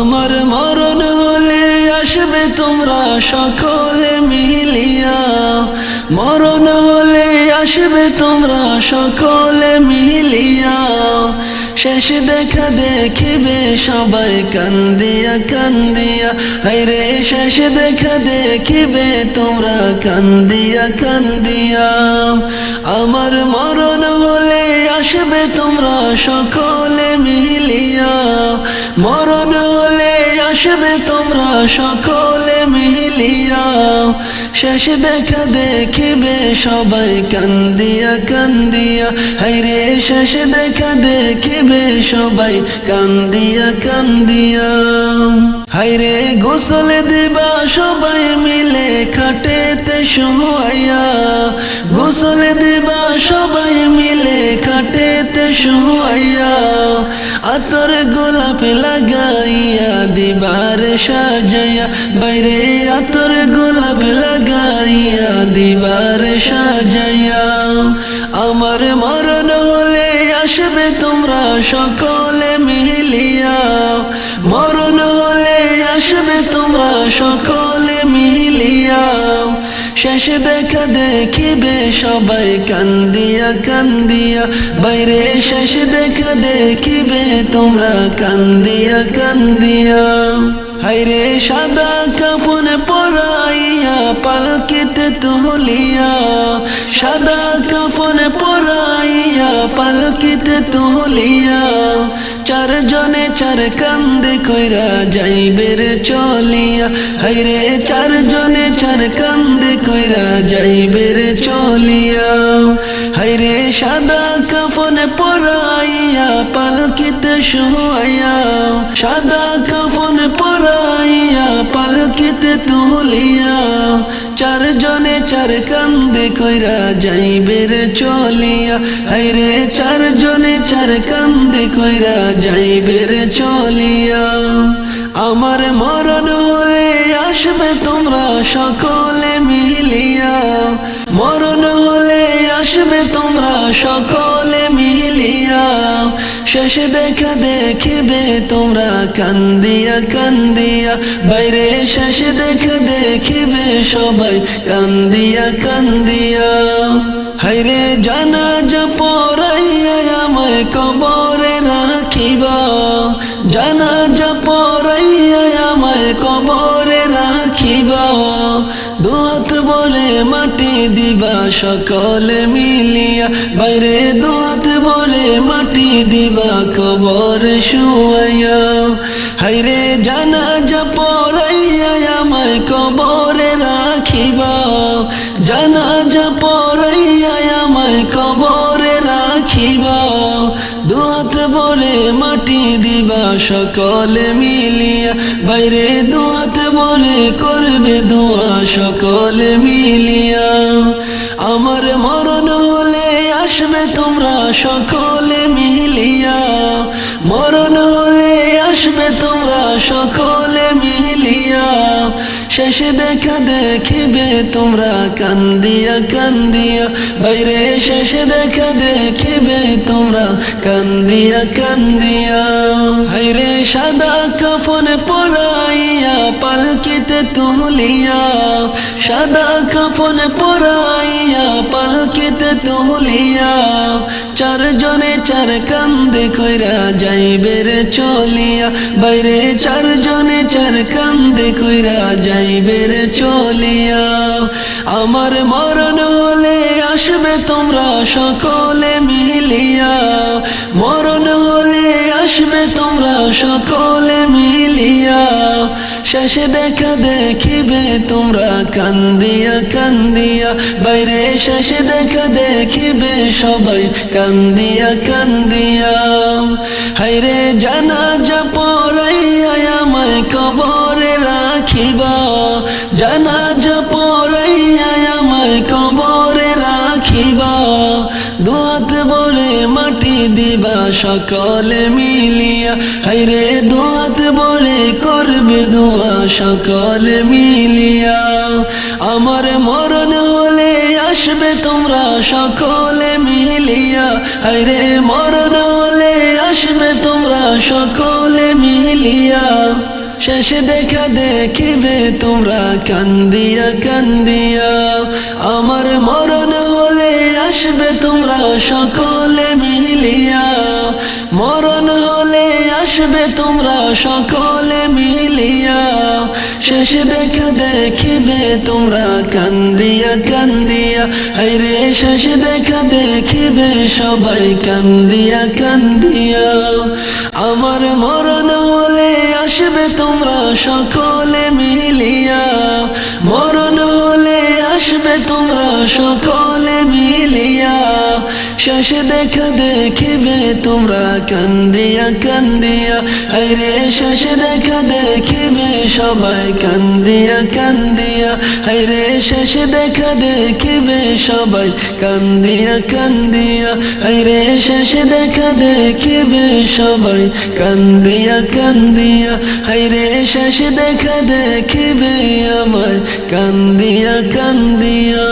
আমার মরণ হলে আসবে তোমরা সকলে মিলিয়া। মরণ হলে আসবে তোমরা সকলে মিলিয়া। শেষ দেখা দেখিবে সবাই কান্দিয়া কান্দিয়া। হাইরে শেষ দেখা দেখিবে তোমরা কান্দিয়া কান্দিয়া। আমার মরণ হলে আসবে তোমরা সকলে সকলে মিলিয়া শেষ দেখা দেখিবে সবাই কান্দিয়া কান্দিয়া। হাইরে শেষ দেখা দেখিবে সবাই কান্দিয়া কান্দিয়া। হাইরে গোসল দিবা সবাই মিলে খাটেতে শুয়াইয়া। গোসল দিবা সবাই মিলে খাটেতে শুয়াইয়া। আতর গোলাপ লাগাইয়া দিবার সাজাইয়া বাইরে আতর গোলাপ লাগাইয়া দিবার সাজাইয়া আমার মরণ হলে আসবে তোমরা সকলে মিলিয়া। মরণ হলে আসবে তোমরা সকলে মিলিয়া। শেষ দেখা দেখিবে সবাই কান্দিয়া কান্দিয়া। বাইরে শেষ দেখা দেখিবে তোমরা কান্দিয়া কান্দিয়া। হাইরে সাদা কাপন পরাইয়া, পালকিতে তুলিয়া। সাদা কাপন পরাইয়া, পালকিতে তুলিয়া। চারজনে চার কান্দে কইরা যাইবে রে চলিয়া। হাইরে চারজনে চার কান্দে কইরা যাইবে রে চলিয়া। হাইরে সাদা কাফনে পরাইয়া, পালকিতে শুয়াইয়া। সাদা কাফনে পরাইয়া, পালকিতে তুলিয়া। চারজনে চার কান্দে কইরা যাইবে রে চলিয়া। হাইরে চারজনে চার কান্দে কইরা যাইবে চলিয়া। আমার মরণ হলে আসবে তোমরা সকলে মিলিয়া। মরণ হলে আসবে তোমরা সকলে শেষ দেখা দেখিবে তোমরা কান্দিয়া কান্দিয়া। বাইরে শেষ দেখা দেখিবে সবাই কান্দিয়া কান্দিয়া। হাইরে জানা যা পড়াইয়া আমায় কবরে দিবা সকলে মিলিয়া, বাইরে দোত বলে মাটি দিবা, কবর শুয়াইয়া। হাইরে জানা যা পড়াইয়া আমায় কবরে রাখিবা জানা সকলে মিলিয়া বাইরে দোয়াত বলে করবে দোয়া সকলে মিলিয়া। আমার মরণ হলে আসবে তোমরা সকলে মিলিয়া। মরণ হলে আসবে তোমরা সকলে শেষে দেখা দেখিবে, তোমরা কান্দিয়া কান্দিয়া। বাইরে শেষে দেখা দেখিবে, তোমরা কান্দিয়া কান্দিয়া। হাইরে সাদা কাফন পরাইয়া, পালকিতে তুলিয়া, সাদা কাফনে পরাইয়া, পালকিতে তুলিয়া, চারজনে চার কান্দে কইরা যাইবে রে চলিয়া। বাইরে চারজনে চার কান্দে কইরা যাইবে রে চলিয়া। আমার মরণ হলে আসবে তোমরা সকলে মিলিয়া। মরণ হলে আসবে তোমরা সকলে শেষে দেখা দেখিবে, তোমরা কান্দিয়া কান্দিয়া। বাইরে শেষে দেখা দেখিবে, সবাই কান্দিয়া কান্দিয়া। হাইরে জানা যা সকলে মিলিয়া হাইরে দোয়াত বলে করবে দোয়া সকলে মিলিয়া। আমার মরণ হলে আসবে তোমরা সকলে মিলিয়া আরে মরণ হলে আসবে তোমরা সকলে মিলিয়া। শেষে দেখা দেখিবে তোমরা কান্দিয়া কান্দিয়া। আমার মরণ হলে আসবে তোমরা সকলে মিলিয়া। আসবে তোমরা সকলে মিলিয়া। শেষ দেখা দেখিবে তোমরা কান্দিয়া কান্দিয়া। হাইরে শেষ দেখা দেখিবে সবাই কান্দিয়া কান্দিয়া। আমার মরণ হলে আসবে তোমরা সকলে মিলিয়া। মরণ হলে আসবে তোমরা সকলে শেষে দেখা দেখিবে, তোমরা কান্দিয়া কান্দিয়া। হাইরে শেষে দেখা দেখিবে, সবাই কান্দিয়া কান্দিয়া। হাইরে শেষে দেখা দেখিবে, সবাই কান্দিয়া কান্দিয়া। হাইরে শেষে দেখা দেখিবে, সবাই কান্দিয়া কান্দিয়া। হাইরে শেষে দেখা দেখিবে, আমায় কান্দিয়া কান্দিয়া।